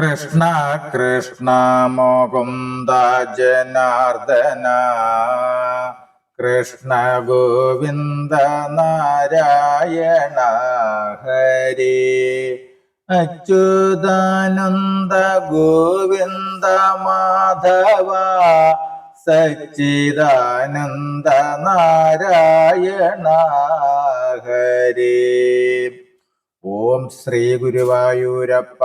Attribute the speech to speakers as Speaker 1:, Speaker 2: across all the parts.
Speaker 1: കൃഷ്ണ കൃഷ്ണ മുകുന്ദ ജനാർദ്ദന കൃഷ്ണ ഗോവിന്ദ നാരായണ ഹരി. അച്യുതാനന്ദ ഗോവിന്ദ മാധവ. സച്ചിദാനന്ദ നാരായണ ഹരി. ഓം ശ്രീ ഗുരുവായൂരപ്പ.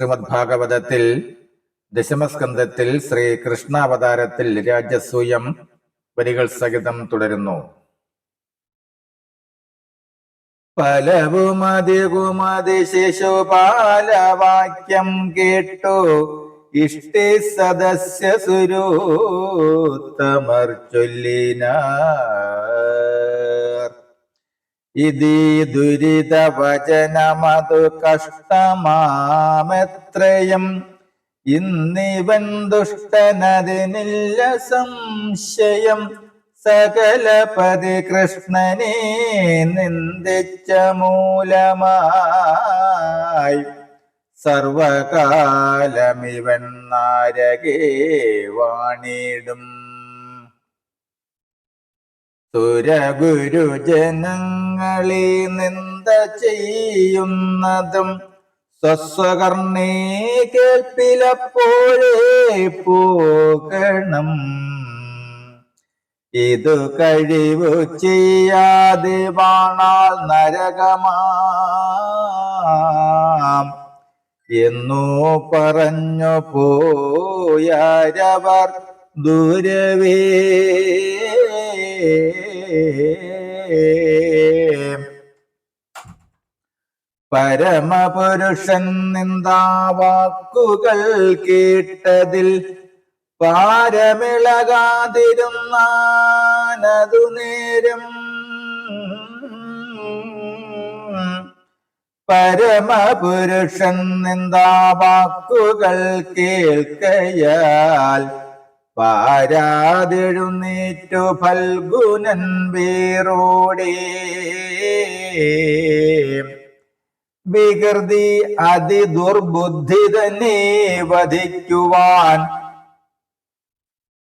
Speaker 1: ശ്രീമദ് ഭാഗവതത്തിൽ ദശമസ്കന്ധത്തിൽ ശ്രീ കൃഷ്ണാവതാരത്തിൽ രാജസൂയം വരികൾ സഹിതം തുടരുന്നു. പലവുമതികുമതിശിശുപാലവാക്യം കേട്ടു. ഇഷ്ടേ സദസ്യ സുരൂത്തമർ ചൊല്ലിനാർ ഇതി ദുരിത വചനമതു കഷ്ടമാമെത്രയും. ഇന്നിവൻ ദുഷ്ടനതിനില്ല സംശയം. സകലപതി കൃഷ്ണനെ നിന്ദിച്ച മൂലമായി. സർവകാലമിവൻ നാരകേ വാണിടും. സുരഗുരുജനങ്ങളെ നിന്ദ ചെയ്യുന്നതും സ്വസ്വകർണേ കേൾപ്പിലപ്പോഴേ പോകണം. ഇതു കഴിവു ചെയ്യാതെ വാണാൽ നരകമാം. എന്നു പറഞ്ഞു പോയാരവർ ദൂരവേ പരമപുരുഷൻ നിന്ദാവാക്കുകൾ കേട്ടതിൽ പാരമിളകാതിരുന്നാനതു നേരം. പരമപുരുഷൻ നിന്ദാവാക്കുകൾ കേൾക്കയാൽ പാരാതെഴുന്നേറ്റു ഫൽഗുനൻ വേറോടേ. വികൃതി അതിദുർബുദ്ധി തന്നെ വധിക്കുവാൻ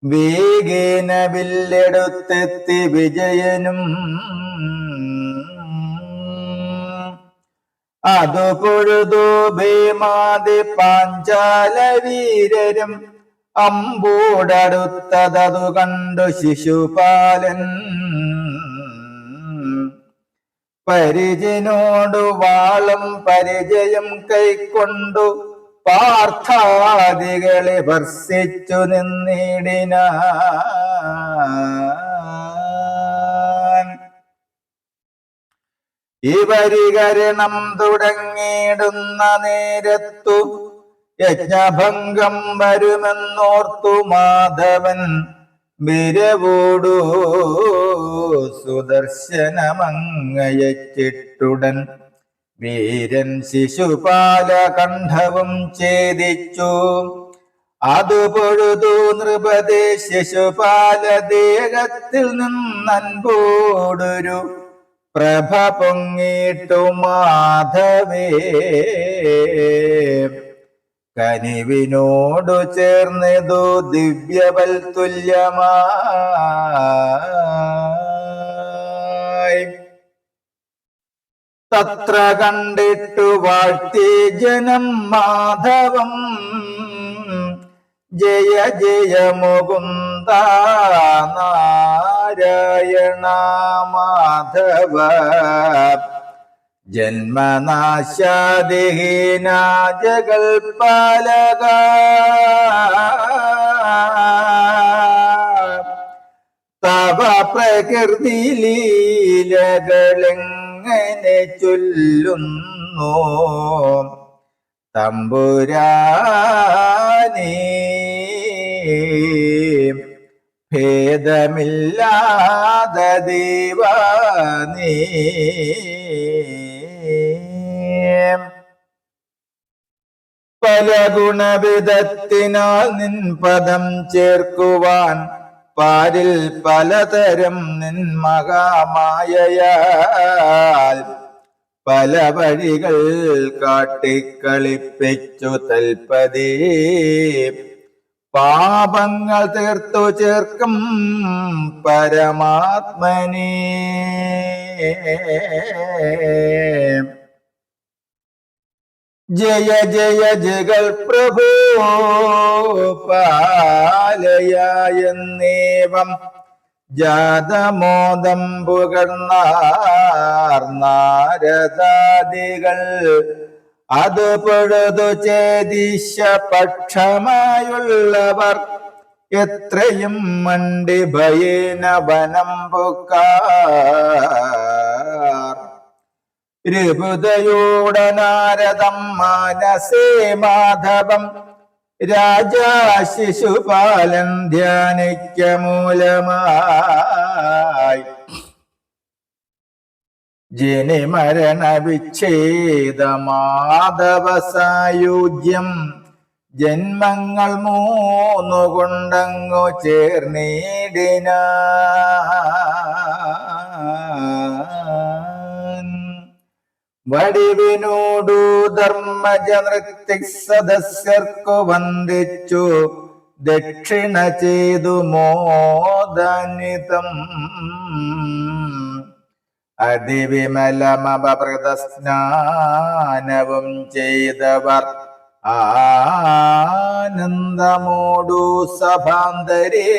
Speaker 1: വേഗേന വില്ലെടുത്തെത്തി വിജയനും. അതു പൊഴുതു ഭീമാതി പാഞ്ചാല വീരരും അമ്പൂടടുത്തതതു കണ്ടു ശിശുപാലൻ. പരിചനോടു വാളും പരിചയം കൈക്കൊണ്ടു പാർത്ഥാദികളെ ഭർസിച്ചു ഈ പരികരണം തുടങ്ങിയിടുന്ന നേരത്തു യജ്ഞഭംഗം വരുമെന്നോർത്തു മാധവൻ. വിരവോടു സുദർശനമങ്ങയച്ചിട്ടുടൻ. വീരൻ ശിശുപാല കണ്ഠവും ഛേദിച്ചു. അത് പൊഴുതു നൃപതേ ശിശുപാല ദേഹത്തിൽ നിന്നൻപോടൊരു പ്രഭ പൊങ്ങിട്ടു മാധവേ. കനിവിനോടു ചേർന്നതു ദിവ്യവൽ തുല്യമായി. തത്ര കണ്ടിട്ടു വാഴ്ത്തി ജനം മാധവം. ജയ ജയ മുകുന്ദ നാരായണ മാധവ. ജന്മനാശാദിഹീന ജഗൽപാലക തവ പ്രകൃതി ലീലകളെങ്ങനെ ചൊല്ലുന്നു? തമ്പുരാനീ ഭേദമില്ലാതെ ദൈവ പല ഗുണവിധത്തിനാൽ നിൻ പദം ചേർക്കുവാൻ പാരിൽ പലതരം നിൻ മഹാമായയാൽ പല വഴികൾ കാട്ടിക്കളിപ്പിച്ചു തൽപതി. പാപങ്ങൾ തീർത്തു ചേർക്കും പരമാത്മനേ. ജയ ജയ ജഗൽ പ്രഭു പാലയെന്നേവം ജാതമോദം പുകർന്നാർ നാരദാദികൾ. അത് പൊഴുതു ചേദിശ പക്ഷമായുള്ളവർ. എത്രയും മണ്ടി ഭയേന വനം പൊക്കാർ. രഘുതയോടനാരദം മാനസേ മാധവം. രാജാ ശിശുപാലൻ ധ്യാനിക്ക മൂലമായി ജനി മരണ വിച്ഛേദ മാധവ സായുജ്യം ജന്മങ്ങൾ മൂന്നു കൊണ്ടങ്ങു ചേർന്നിടിനാൻ വടിവിനോടു ധർമ്മജ സദസ്യർക്കു വന്ദിച്ചു. ദക്ഷിണ ചെയ്തു മോദനിതം. അതിവിമലമപൃതസ്നാനവും ചെയ്തവർ ആനന്ദമോടു സഭാന്തരേ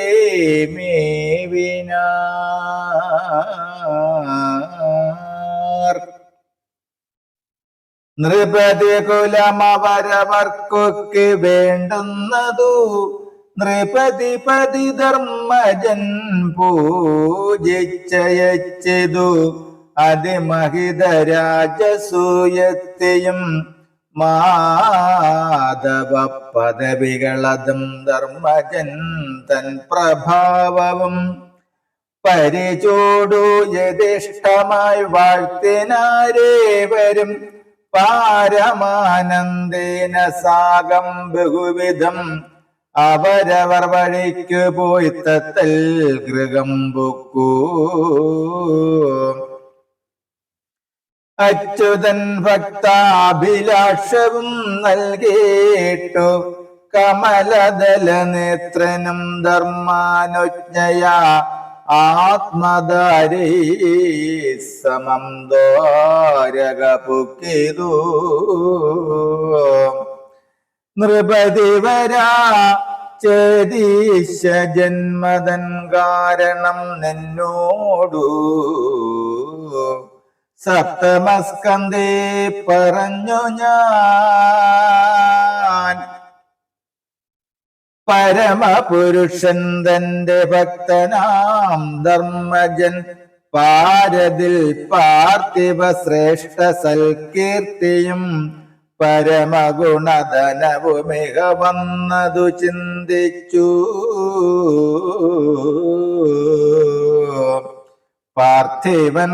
Speaker 1: നൃപതി കുലമവരവർക്കൊക്കെ വേണ്ടുന്നതു നൃപതി പതി ധർമ്മജൻ പൂജിച്ചയച്ചതു. അതിമഹിത രാജസൂയത്തെയും മാധവ പദവികളതും ധർമ്മജൻ തൻ പ്രഭാവവും പരിചൂടു യഥിഷ്ടമായി വാഴ്ത്തിനാരേവരും പാരമാനന്ദേന സാഗം ബഹുവിധം അവരവർ വഴിക്ക് പോയി തത്തൽ ഗൃഹം പൊക്കൂ. അച്യുതൻ ഭക്താഭിലാഷവും നൽകിയിട്ടു കമലദല നേത്രനും ധർമാനുജ്ഞയ ആത്മധാരേ സമം ദ്വാരകപുക്കിതു. നൃപതി വരാ ചേതീശ ജന്മതൻ കാരണം നിന്നോടു. സപ്തമസ്കന്ധേ പറഞ്ഞു ഞാൻ. പരമപുരുഷൻ തന്റെ ഭക്തനാം ധർമ്മജൻ. പാരതിൽ പാർത്ഥിവ ശ്രേഷ്ഠ സൽകീർത്തിയും പരമഗുണധനവുമിക വന്നതു ചിന്തിച്ചു. പാർത്ഥിവൻ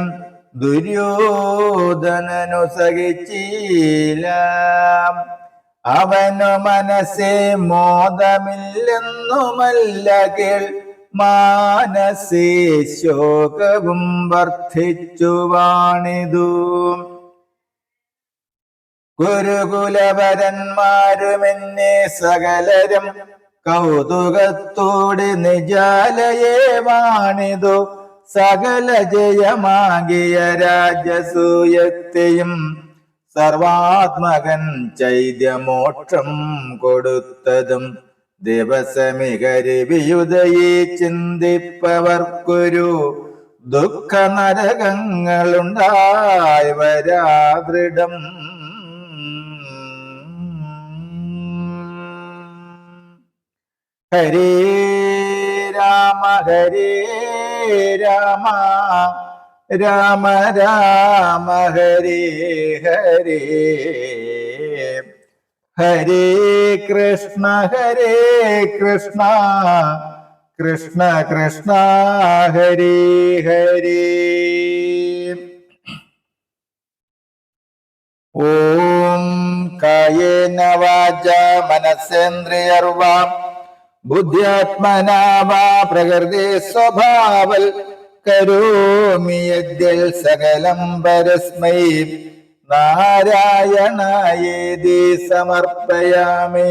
Speaker 1: ദുര്യോധനനു സഹിച്ചീല അവനു മനസ്സേ മോദമില്ലെന്നുമല്ല കേൾ. മാനസേ ശോകവും വർദ്ധിച്ചു വാണിതു ഗുരുകുലവരന്മാരുമെന്നെ സകലരും കൗതുകത്തോടെ നിജാലയെ വാണിതു സകല ജയമാകിയ രാജസൂയത്തെയും സർവാത്മകൻ ചൈദ്യമോക്ഷം കൊടുത്തതും ദിവസമികരിവിയുതയെ ചിന്തിപ്പവർക്കൊരു ദുഃഖ നരകങ്ങളുണ്ടായി വരാദൃഢം ഹരേ രാമ ഹരേ രാമ. രാമ രാമ ഹരേ ഹരേ ഹരേ കൃഷ്ണ ഹരേ കൃഷ്ണ കൃഷ്ണ കൃഷ്ണ ഹരേ ഹരേ ഓം കായേന വാച മനസ്സേന്ദ്രിയർവാ ബുദ്ധ്യാത്മനാ വാ പ്രകൃതി സ്വഭാവൽ കരോമി യദ്യൽ സകലം പരസ്മൈ നാരായണായേതി സമർപ്പയാമേ.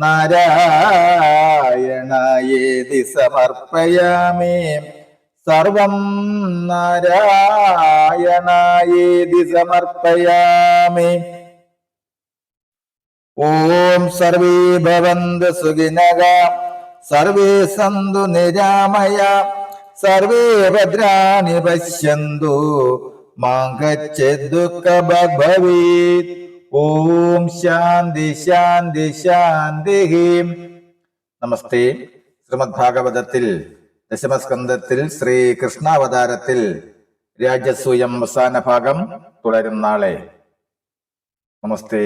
Speaker 1: നാരായണായേതി സമർപ്പയാമേ. സർവം നാരായണായേതി സമർപ്പയാമേ. ഓം സർവേ ഭവന്ത് സുഖിനക സർവേ സന്തു നിരാമയ. സർവേ ഭദ്രാണി പശ്യന്തു. മാങ്കച്ചെദ്ദുഃഖ ഭവേത് ഓം ശാന്തി ശാന്തി ശാന്തി നമസ്തേ. ശ്രീമദ് ഭാഗവതത്തിൽ ദശമസ്കന്ധത്തിൽ ശ്രീ കൃഷ്ണാവതാരത്തിൽ രാജസൂയം അവസാന ഭാഗം തുടരും നാളെ. നമസ്തേ.